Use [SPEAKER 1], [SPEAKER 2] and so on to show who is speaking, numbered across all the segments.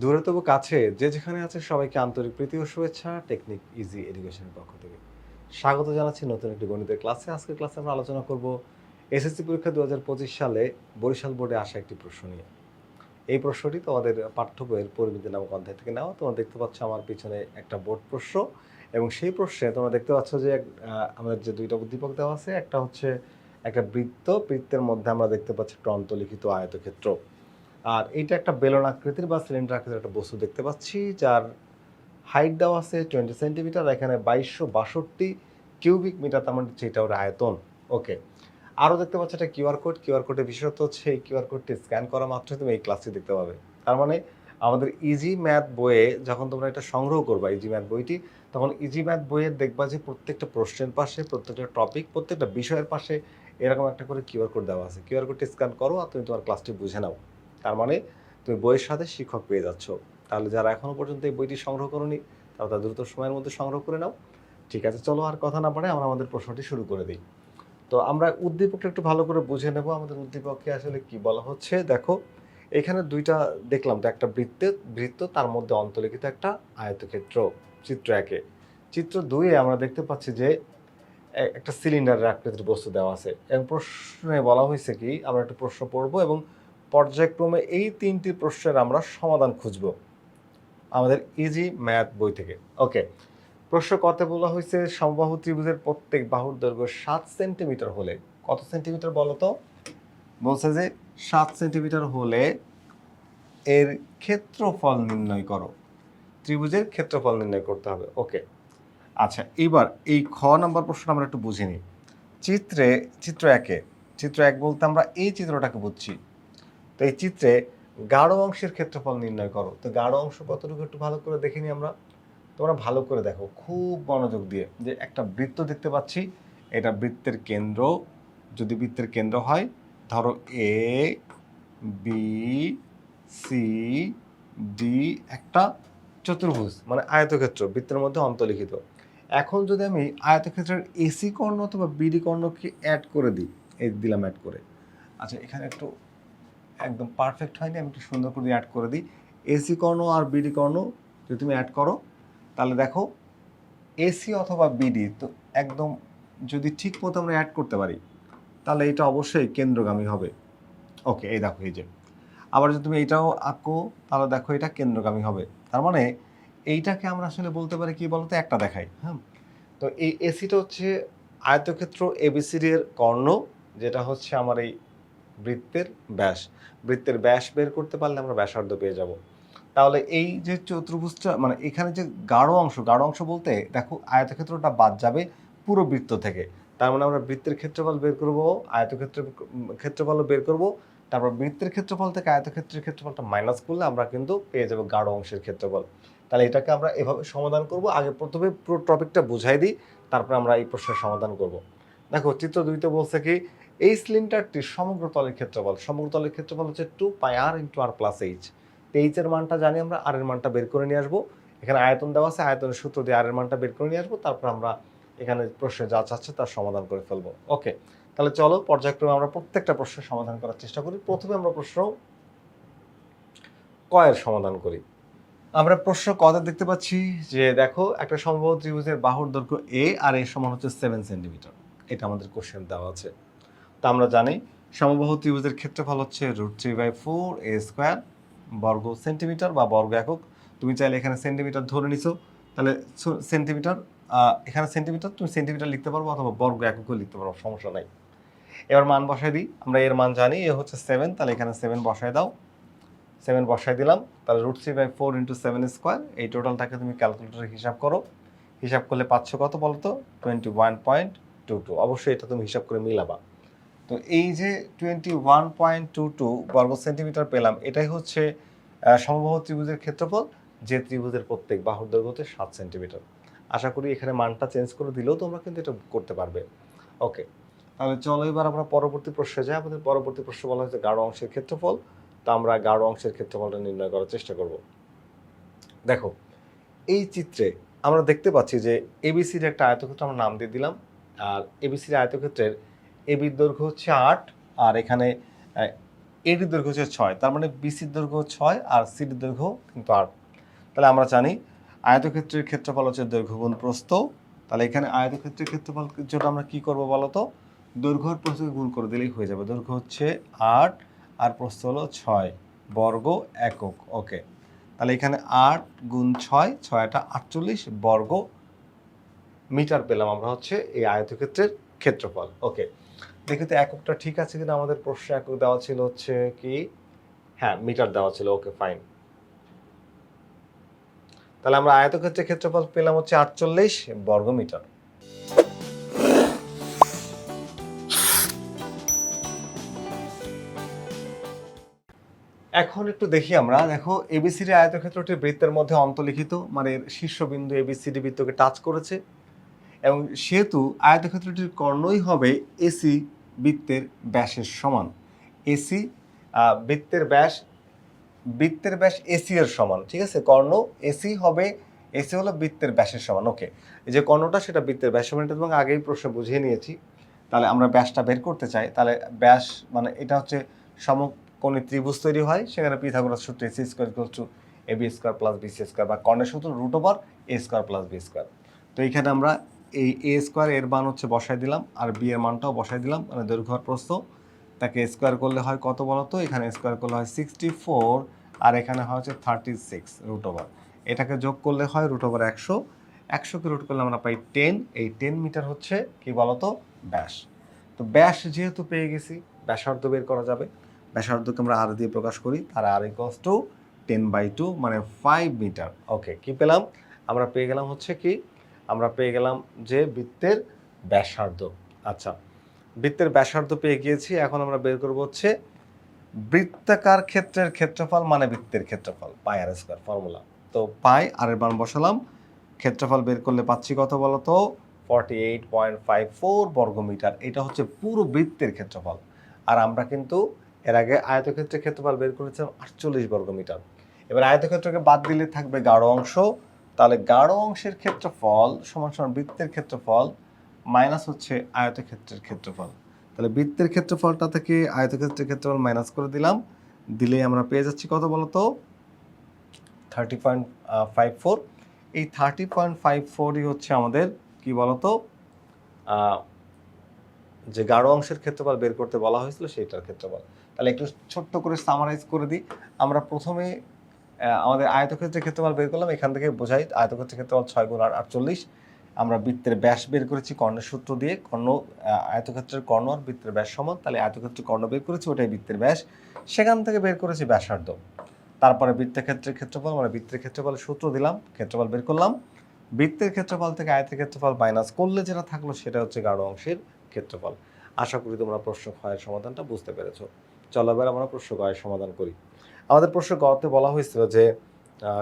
[SPEAKER 1] দূরে তবু কাছে, যে যেখানে আছে সবাইকে আন্তরিক প্রীতি ও শুভেচ্ছা টেকনিক ইজি এডুকেশনের পক্ষ থেকে। স্বাগত জানাচ্ছি নতুন একটি গণিতের ক্লাসে। আজকের ক্লাসে আমরা আলোচনা করব এসএসসি পরীক্ষা দু হাজার পঁচিশ সালে বরিশাল বোর্ডে আসা একটি প্রশ্ন নিয়ে। এই প্রশ্নটি তোমাদের পাঠ্য বইয়ের পরিমিতি নামক অধ্যায় থেকে নেওয়া তোমরা দেখতে পাচ্ছ আমার পিছনে একটা বোর্ড প্রশ্ন এবং সেই প্রশ্নে তোমরা দেখতে পাচ্ছ যে আমাদের যে দুইটা উদ্দীপক দেওয়া আছে, একটা হচ্ছে একটা বৃত্ত, বৃত্তের মধ্যে আমরা দেখতে পাচ্ছি একটা অন্তলিখিত আয়তক্ষেত্র। আর এটা একটা বেলন আকৃতির বা সিলিন্ডার আকৃতির একটা বস্তু দেখতে পাচ্ছি, যার হাইট দেওয়া আছে টোয়েন্টি সেন্টিমিটার এখানে বাইশশো বাষট্টি কিউবিক মিটার তার মানে ওর আয়তন। ওকে আরও দেখতে পাচ্ছ একটা কিউআর কোড কিউআর কোডের বিশেষত্ব হচ্ছে এই কিউআর কোডটি স্ক্যান করা মাত্রই তুমি এই ক্লাসটি দেখতে পাবে। তার মানে আমাদের ইজি ম্যাথ বইয়ে যখন তোমরা এটা সংগ্রহ করবা ইজি ম্যাথ বইটি, তখন ইজি ম্যাথ বইয়ের দেখবা যে প্রত্যেকটা প্রশ্নের পাশে, প্রত্যেকটা টপিক প্রত্যেকটা বিষয়ের পাশে এরকম একটা করে কিউআর কোড দেওয়া আছে। কিউআর কোডটি স্ক্যান করো আর তুমি তোমার ক্লাসটি বুঝে নাও। তার মানে তুমি বইয়ের সাথে শিক্ষক পেয়ে যাচ্ছ। তাহলে যারা এখনও পর্যন্ত এই বইটি সংগ্রহ করনি, তারা তা দ্রুত সময়ের মধ্যে সংগ্রহ করে নাও। ঠিক আছে, চলো আর কথা না পারে আমরা আমাদের প্রশ্নটি শুরু করে দিই। তো আমরা উদ্দীপকটা একটু ভালো করে বুঝে নেব আমাদের উদ্দীপককে আসলে কি বলা হচ্ছে। দেখো, এখানে দুইটা দেখলাম তো, একটা বৃত্তের বৃত্ত, তার মধ্যে অন্তর্লিখিত একটা আয়তক্ষেত্র, চিত্র একে। চিত্র দুইয়ে আমরা দেখতে পাচ্ছি যে একটা সিলিন্ডারের আকৃতির বস্তু দেওয়া আছে। এবং প্রশ্নে বলা হয়েছে কি, আমরা একটা প্রশ্ন পড়ব এবং পর্যায়ক্রমে এই তিনটি প্রশ্নের আমরা সমাধান খুঁজব। আমাদের ইজি ম্যাথ বই থেকে। ওকে প্রশ্ন কত বলা হয়েছে, সমবাহু ত্রিভুজের প্রত্যেক বাহুর দৈর্ঘ্য সাত সেন্টিমিটার হলে, কত সেন্টিমিটার বলো তো? বলছে যে সাত সেন্টিমিটার হলে এর ক্ষেত্রফল নির্ণয় করো। ত্রিভুজের ক্ষেত্রফল নির্ণয় করতে হবে। ওকে আচ্ছা এবার এই খ নাম্বার প্রশ্নটা আমরা একটু বুঝে নিই। চিত্রে, চিত্র একে, চিত্র এক বলতে আমরা এই চিত্রটাকে বুঝছি। তো এই চিত্রে গাঢ় অংশের ক্ষেত্রফল নির্ণয় করো। তো গাঢ় অংশ কতটুকু একটু ভালো করে দেখে নিই আমরা? তোমরা ভালো করে দেখো, খুব মনোযোগ দিয়ে যে একটা বৃত্ত দেখতে পাচ্ছি, এটা বৃত্তের কেন্দ্র। যদি বৃত্তের কেন্দ্র হয়, ধরো এ বি সি ডি একটা চতুর্ভুজ মানে আয়তক্ষেত্র, বৃত্তের মধ্যে অন্তর্লিখিত। এখন যদি আমি আয়তক্ষেত্রের এসি কর্ণ অথবা বিডি কর্ণকে অ্যাড করে দিই, এই দিলাম অ্যাড করে। আচ্ছা এখানে একটু একদম পারফেক্ট হয়নি, আমি একটু সুন্দর করে অ্যাড করে দিই। এসি কর্ণ আর বিডি কর্ণ যদি তুমি অ্যাড করো, তাহলে দেখো এসি অথবা বিডি তো একদম যদি ঠিক মতো আমরা অ্যাড করতে পারি, তাহলে এটা অবশ্যই কেন্দ্রগামী হবে। ওকে এই দেখো, এই যে। আবার যদি তুমি এটাও আঁকো তাহলে দেখো এটা কেন্দ্রগামী হবে। তার মানে এইটাকে আমরা আসলে বলতে পারি কি বলতো? একটা দেখাই হ্যাঁ? তো এই এসিটা হচ্ছে আয়তক্ষেত্র এবিসিডি এর কর্ণ, যেটা হচ্ছে আমার এই বৃত্তের ব্যাস। বৃত্তের ব্যাস বের করতে পারলে আমরা ব্যাসার্ধ পেয়ে যাব। তাহলে এই যে চতুর্ভুজটা মানে এখানে যে গাঢ় অংশ গাঢ় অংশ বলতে দেখো আয়তক্ষেত্রটা বাদ যাবে পুরো বৃত্ত থেকে। তার মানে আমরা বৃত্তের ক্ষেত্রফল বের করব আয়তক্ষেত্র ক্ষেত্রফলও বের করব। তারপর বৃত্তের ক্ষেত্রফল থেকে আয়তক্ষেত্রের ক্ষেত্রফলটা মাইনাস করলে আমরা কিন্তু পেয়ে যাব গাঢ় অংশের ক্ষেত্রফল। তাহলে এটাকে আমরা এভাবে সমাধান করব। আগে প্রথমে পুরো টপিকটা বুঝাই দিই, তারপরে আমরা এই প্রশ্নের সমাধান করব। দেখো, চিত্র দুইতে বলছে কি এই সিলিন্ডারটির সমগ্র তলের ক্ষেত্রফল, সমগ্র তলের ক্ষেত্রফল হচ্ছে two pi r into r plus h h এর মানটা জানি আমরা আর এর মানটা বের করে নিয়ে আসব। এখানে আয়তন দেওয়া আছে, আয়তনের সূত্র দিয়ে আর এর মানটা বের করে নিয়ে আসব। তারপর আমরা এখানে প্রশ্নে যা চাচ্ছে তার সমাধান করে ফেলব। ওকে তাহলে চলো পর্যায়ক্রমে আমরা প্রত্যেকটা প্রশ্নের সমাধান করার চেষ্টা করি। প্রথমে আমরা প্রশ্ন কয়ের সমাধান করি। আমরা প্রশ্ন কতে দেখতে পাচ্ছি যে, দেখো, একটা সম্ভব ত্রিভুজের বাহুর দৈর্ঘ্য এ আর এর সমান হচ্ছে সেভেন সেন্টিমিটার এটা আমাদের কোশ্চেন দেওয়া আছে। তা আমরা জানি। সমবাহু ত্রিভুজের ক্ষেত্রফল হচ্ছে root three by four a square বর্গ সেন্টিমিটার বা বর্গ একক। তুমি চাইলে এখানে সেন্টিমিটার ধরে নিছো। তাহলে সেন্টিমিটার এখানে সেন্টিমিটার তুমি সেন্টিমিটার লিখতে পারব অথবা বর্গ এককও লিখতে পারব, সমস্যা নাই। এবার মান বসাই দিই। আমরা এর মান জানি, এ হচ্ছে সেভেন তাহলে এখানে সেভেন বসাই দাও। সেভেন বসাই দিলাম, তাহলে root three by four into seven square এই টোটালটাকে তুমি ক্যালকুলেটরে হিসাব করো। হিসাব করলে পাচ্ছ কত বলো তো twenty one point two two অবশ্যই এটা তুমি হিসাব করে মিলাবা। তো এই যে twenty one point two two বর্গ সেন্টিমিটার পেলাম, এটাই হচ্ছে সমবাহু ত্রিভুজের ক্ষেত্রফল, যে ত্রিভুজের প্রত্যেক বাহুর দৈর্ঘ্য হচ্ছে সাত সেন্টিমিটার আশা করি এখানে মানটা চেঞ্জ করে দিলেও তোমরা কিন্তু এটা করতে পারবে। ওকে তাহলে চলো এবার আমরা পরবর্তী প্রশ্নে যাই। আমাদের পরবর্তী প্রশ্ন বলা হয়েছে গাঢ় অংশের ক্ষেত্রফল। তা আমরা গাঢ় অংশের ক্ষেত্রফলটা নির্ণয় করার চেষ্টা করব। দেখো, এই চিত্রে আমরা দেখতে পাচ্ছি যে এবিসির একটা আয়তক্ষেত্র আমরা নাম দিয়ে দিলাম, আর এবিসির আয়তক্ষেত্রের এবির দৈর্ঘ্য হচ্ছে আট, আর এখানে এডির দৈর্ঘ্য হচ্ছে ছয়, তার মানে বিসির দৈর্ঘ্য ছয়, আর সিডির দৈর্ঘ্য কিন্তু আট। তাহলে আমরা জানি আয়তক্ষেত্রের ক্ষেত্রফল হচ্ছে দৈর্ঘ্য গুণ প্রস্থ। তাহলে এখানে আয়তক্ষেত্রের ক্ষেত্রফল জন্য আমরা কি করব বলতো? দৈর্ঘ্য প্রস্থকে গুণ করে দিলেই হয়ে যাবে। দৈর্ঘ্য হচ্ছে আট, আর প্রস্থ হলো ছয়, বর্গ একক। ওকে, তাহলে এখানে আট গুণ ছয় ছয়টা আটচল্লিশ, বর্গ মিটার পেলাম আমরা হচ্ছে এই আয়তক্ষেত্রের ক্ষেত্রফল। ওকে দেখি তো এককটা ঠিক আছে কিনা আমাদের প্রশ্ন একক দেওয়া ছিল হচ্ছে কি? হ্যাঁ মিটার দেওয়া ছিল ওকে ফাইন তাহলে আমরা আয়তক্ষেত্রের ক্ষেত্রফল পেলাম হচ্ছে আটচল্লিশ বর্গ মিটার এখন একটু দেখি আমরা, দেখো এবিসিডি আয়তক্ষেত্রটি বৃত্তের মধ্যে অন্তর্লিখিত মানে শীর্ষবিন্দু এবিসিডি বৃত্তকে টাচ করেছে। এবং সেহেতু আয়তক্ষেত্রটির কর্ণই হবে এসি বৃত্তের ব্যাসের সমান। এসি বৃত্তের ব্যাস বৃত্তের ব্যাস এসি এর সমান, ঠিক আছে? কর্ণ এসি হবে, এসি হলো বৃত্তের ব্যাসের সমান, ওকে। এই যে কর্ণটা, সেটা বৃত্তের ব্যাস সমান, এটা তোমাকে আগেই প্রশ্ন বুঝিয়ে নিয়েছি। তাহলে আমরা ব্যাসটা বের করতে চাই। তাহলে ব্যাস মানে এটা হচ্ছে সমকোণী ত্রিভুজ তৈরি হয়, সেখানে পিথাগোরাস সূত্র AC square equal to a b square plus b c square বা কর্ণের সূত্র root over a square plus b square. তো এইখানে আমরা এই এ স্কোয়ার এর মান হচ্ছে বসাই দিলাম, আর বি এর মানটাও বসাই দিলাম মানে দৈর্ঘ্য আর প্রস্থ। তাকে স্কোয়ার করলে হয় কত বলতো এখানে স্কোয়ার করলে হয় সিক্সটি ফোর আর এখানে হয় হচ্ছে থার্টি সিক্স রুট ওভার এটাকে যোগ করলে হয় রুট ওভার একশো। একশোকে রুট করলে আমরা পাই টেন এই টেন মিটার হচ্ছে কি বলতো ব্যাস। তো ব্যাস যেহেতু পেয়ে গেছি, ব্যাসার্ধ বের করা যাবে। ব্যাসার্ধকে আমরা আর দিয়ে প্রকাশ করি, তার r equals to ten by two মানে ফাইভ মিটার ওকে কি পেলাম? আমরা পেয়ে গেলাম হচ্ছে কি আমরা পেয়ে গেলাম যে বৃত্তের ব্যাসার্ধ। আচ্ছা বৃত্তের ব্যাসার্ধ পেয়ে গিয়েছি, এখন আমরা বের করব হচ্ছে বৃত্তাকার ক্ষেত্রের ক্ষেত্রফল মানে বৃত্তের ক্ষেত্রফল, পাই আর স্কোয়ার ফর্মুলা। তো পাই, আর এর মান বসালাম, ক্ষেত্রফল বের করলে পাচ্ছি কত বলতো? Forty eight point five four বর্গমিটার, এটা হচ্ছে পুরো বৃত্তের ক্ষেত্রফল। আর আমরা কিন্তু এর আগে আয়তক্ষেত্রের ক্ষেত্রফল বের করেছিলাম আটচল্লিশ বর্গমিটার। এবার আয়তক্ষেত্রকে বাদ দিলে থাকবে গাঢ় অংশ তাহলে গাঢ় অংশের ক্ষেত্রফল সমান সমান বৃত্তের ক্ষেত্রফল মাইনাস হচ্ছে আয়তক্ষেত্রের ক্ষেত্রফল। তাহলে বৃত্তের ক্ষেত্রফলটা থেকে আয়তক্ষেত্রের ক্ষেত্রফল মাইনাস করে দিলাম। দিলে আমরা পেয়ে যাচ্ছি কত বলতো? থার্টি পয়েন্ট ফাইভ ফোর এই থার্টি পয়েন্ট ফাইভ ফোরই হচ্ছে আমাদের কি বলতো? যে গাঢ় অংশের ক্ষেত্রফল বের করতে বলা হয়েছিল সেইটার ক্ষেত্রফল। তাহলে একটু ছোট্ট করে সামারাইজ করে দিই। আমরা প্রথমে আমাদের আয়তক্ষেত্রের ক্ষেত্রফল বের করলাম, এখান থেকে বোঝাই, আয়তক্ষেত্রের ক্ষেত্রফল ছয় গুণ আর আটচল্লিশ আমরা বৃত্তের ব্যাস বের করেছি কর্ণের সূত্র দিয়ে, কর্ণ আয়তক্ষেত্রের কর্ণ আর বৃত্তের ব্যাস সমান, তাহলে আয়তক্ষেত্রের কর্ণ বের করেছি, ওটাই বৃত্তের ব্যাস। সেখান থেকে বের করেছি ব্যাসার্ধ। তারপরে বৃত্তের ক্ষেত্রের ক্ষেত্রফল মানে বৃত্তের ক্ষেত্রফলের সূত্র দিলাম, ক্ষেত্রফল বের করলাম। বৃত্তের ক্ষেত্রফল থেকে আয়তের ক্ষেত্রফল মাইনাস করলে যেটা থাকল, সেটা হচ্ছে গাঢ় অংশের ক্ষেত্রফল। আশা করি তোমরা প্রশ্ন ক্ষয়ের সমাধানটা বুঝতে পেরেছ। চলো এবার আমরা প্রশ্ন ক্ষয়ের সমাধান করি। আমাদের প্রশ্ন গতে বলা হয়েছিল যে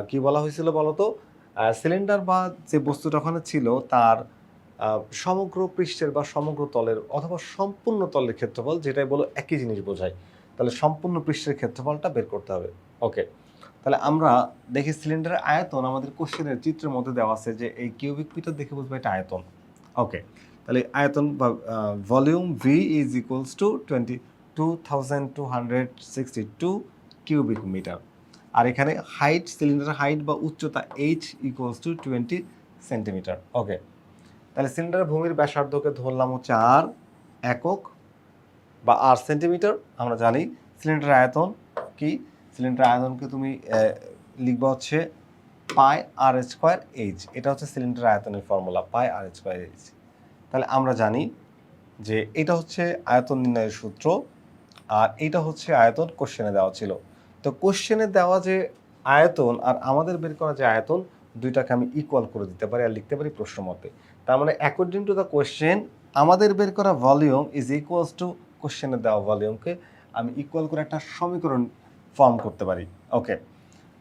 [SPEAKER 1] কি বলা হয়েছিল বলতো? সিলিন্ডার বা যে বস্তুটা ওখানে ছিল, তার সমগ্র পৃষ্ঠের বা সমগ্র তলের অথবা সম্পূর্ণ তলের ক্ষেত্রফল যেটাই বলো একই জিনিস বোঝায়। তাহলে সম্পূর্ণ পৃষ্ঠের ক্ষেত্রফলটা বের করতে হবে। ওকে তাহলে আমরা দেখি সিলিন্ডারের আয়তন, আমাদের কোশ্চেনের চিত্রের মধ্যে দেওয়া আছে যে এই কিউবিক মিটার দেখে বুঝব এটা আয়তন। ওকে তাহলে আয়তন বা volume V is equals to twenty two thousand two hundred sixty two cubic metre আর এখানে হাইট সিলিন্ডারের হাইট বা উচ্চতা H equals to twenty centimetre okay তাহলে সিলিন্ডারের ভূমির ব্যাসার্ধকে ধরলাম হচ্ছে আর একক বা আর সেন্টিমিটার আমরা জানি সিলিন্ডার আয়তন কি? সিলিন্ডার আয়তনকে তুমি লিখবা হচ্ছে পাই আর স্কোয়ার এইচ এটা হচ্ছে সিলিন্ডার আয়তনের formula pi r square h তাহলে আমরা জানি যে এটা হচ্ছে আয়তন নির্ণয়ের সূত্র, আর এটা হচ্ছে আয়তন কোশ্চেনে দেওয়া ছিল। তো কোশ্চেনে দেওয়া যে আয়তন আর আমাদের বের করা যে আয়তন, দুইটাকে আমি ইকুয়াল করে দিতে পারি আর লিখতে পারি প্রশ্ন মতে। তার মানে অ্যাকর্ডিং টু দ্য কোশ্চেন আমাদের বের করা ভলিউম ইজ ইকুয়ালস টু কোশ্চেনে দেওয়া ভলিউমকে আমি ইকুয়াল করে একটা সমীকরণ ফর্ম করতে পারি। ওকে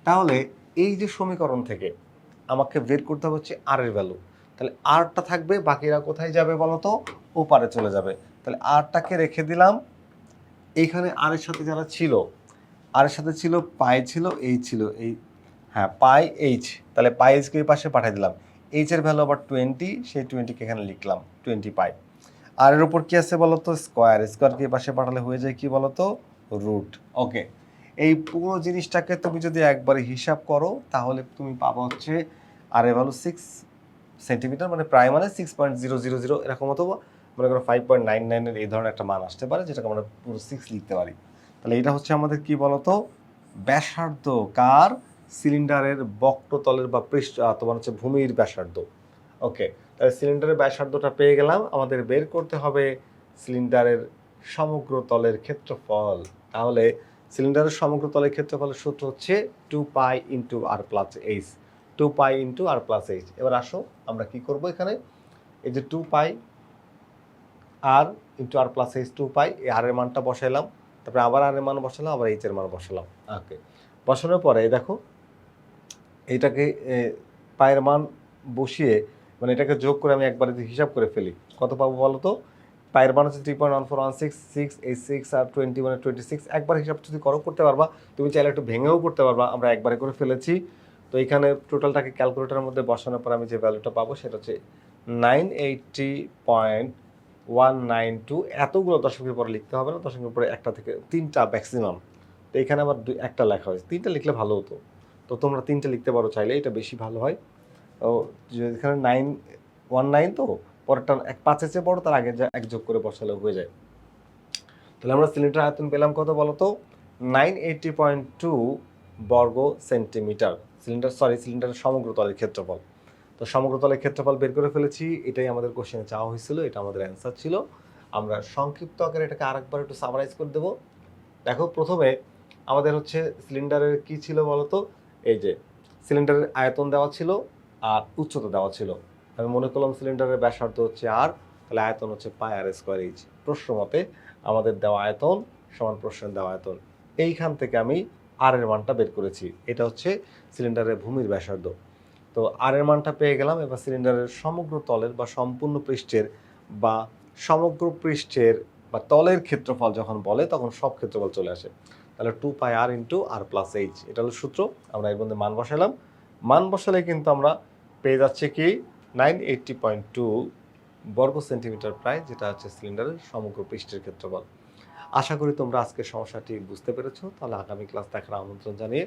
[SPEAKER 1] তাহলে এই যে সমীকরণ থেকে আমাকে বের করতে হবে হচ্ছে আর এর ভ্যালু তাহলে আরটা থাকবে, বাকিরা কোথায় যাবে বলো তো? ওপারে চলে যাবে। তাহলে আরটাকে রেখে দিলাম। এইখানে আর এর সাথে যারা ছিল আর সাথে ছিল পাই ছিল, এই ছিল, এই হ্যাঁ পাই, এইচ। তাহলে পাই এইচকে এই পাশে পাঠিয়ে দিলাম। এইচ এর ভ্যালু আবার টোয়েন্টি সেই টোয়েন্টিকে এখানে লিখলাম টোয়েন্টি পাই। আর এর উপর কী আছে বলো তো স্কোয়ার স্কোয়ারকে এই পাশে পাঠালে হয়ে যায় কি বলো তো রুট ওকে এই পুরো জিনিসটাকে তুমি যদি একবারে হিসাব করো, তাহলে তুমি পাবো হচ্ছে r a value six centimetre মানে প্রায় মানে six point zero zero zero এরকম অথবা মনে করো ফাইভ পয়েন্ট নাইন নাইনের এই ধরনের একটা মান আসতে পারে, যেটাকে আমরা পুরো সিক্স লিখতে পারি। তাহলে এটা হচ্ছে আমাদের কি বলতো? ব্যাসার্ধ কার? সিলিন্ডারের বক্রতলের বা পৃষ্ঠ তোমার হচ্ছে ভূমির ব্যাসার্ধ। ওকে, তাহলে সিলিন্ডারের ব্যাসার্ধটা পেয়ে গেলাম। আমাদের বের করতে হবে সিলিন্ডারের সমগ্র তলের ক্ষেত্রফল। তাহলে সিলিন্ডারের সমগ্র তলের ক্ষেত্রফলের সূত্র হচ্ছে two pi into r plus h. Two pi into r plus h. এবার আসো, আমরা কি করব এখানে? এই যে two pi r into r plus h, two pi, এই আর এর মানটা বসাইলাম। তারপরে আবার আর এর মান বসালাম আবার এইচ এর মান বসালাম। ওকে বসানোর পরে দেখো এইটাকে এ, পায়ের মান বসিয়ে মানে এটাকে যোগ করে আমি একবারে যদি হিসাব করে ফেলি কত পাবো বলো তো? পায়ের মান হচ্ছে three point one four one six six eight six r twenty মানে টোয়েন্টি সিক্স একবার হিসাব যদি করো করতে পারবা। তুমি চাইলে একটু ভেঙেও করতে পারবা আমরা একবারে করে ফেলেছি। তো এখানে টোটালটাকে ক্যালকুলেটারের মধ্যে বসানোর পর আমি যে ভ্যালুটা পাবো সেটা হচ্ছে nine eighty point one nine two এতগুলো দশকের পরে লিখতে হবে না, দশকের পরে একটা থেকে তিনটা ম্যাক্সিমাম তো এখানে আবার দুই, একটা লেখা হয়েছে। তিনটা লিখলে ভালো হতো। তো তোমরা তিনটা লিখতে পারো চাইলে, এটা বেশি ভালো হয়। তো এখানে নাইন ওয়ান নাইন তো, পরেরটা এক পাঁচের চেয়ে বড়, তার আগে যা, এক যোগ করে বসালে হয়ে যায়। তাহলে আমরা সিলিন্ডার আয়তন পেলাম কত বলো তো? নাইন এইটটি পয়েন্ট টু বর্গ সেন্টিমিটার সিলিন্ডার সরি সিলিন্ডারের সমগ্র তলের ক্ষেত্রফল। তো সমগ্র তলের ক্ষেত্রফল বের করে ফেলেছি, এটাই আমাদের কোশ্চেনে চাওয়া হয়েছিল, এটা আমাদের অ্যান্সার ছিল। আমরা সংক্ষিপ্ত আকারে এটাকে আরেকবার একটু সামারাইজ করে দেবো। দেখো, প্রথমে আমাদের হচ্ছে সিলিন্ডারের কি ছিল বলতো? এই যে সিলিন্ডারের আয়তন দেওয়া ছিল আর উচ্চতা দেওয়া ছিল। আমি মনে করলাম সিলিন্ডারের ব্যাসার্ধ হচ্ছে আর তাহলে আয়তন হচ্ছে পাই আর স্কোয়ার এইচ প্রশ্ন মতে আমাদের দেওয়া আয়তন সমান প্রশ্নের দেওয়া আয়তন। এইখান থেকে আমি আর এর মানটা বের করেছি। এটা হচ্ছে সিলিন্ডারের ভূমির ব্যাসার্ধ। তো আর এর মানটা পেয়ে গেলাম। এবার সিলিন্ডারের সমগ্র তলের বা সম্পূর্ণ পৃষ্ঠের বা সমগ্র পৃষ্ঠের বা তলের ক্ষেত্রফল যখন বলে, তখন সব ক্ষেত্রফল চলে আসে। তাহলে two pi r into r plus h এটা হলো সূত্র। আমরা এর মধ্যে মান বসালাম মান বসালে কিন্তু আমরা পেয়ে যাচ্ছে কি? নাইন এইটটি পয়েন্ট টু বর্গ সেন্টিমিটার প্রায়, যেটা হচ্ছে সিলিন্ডারের সমগ্র পৃষ্ঠের ক্ষেত্রফল। আশা করি তোমরা আজকের সমস্যাটি বুঝতে পেরেছ। তাহলে আগামী ক্লাস দেখার আমন্ত্রণ জানিয়ে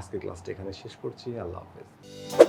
[SPEAKER 1] আজকের ক্লাসটি এখানে শেষ করছি। আল্লাহ হাফেজ।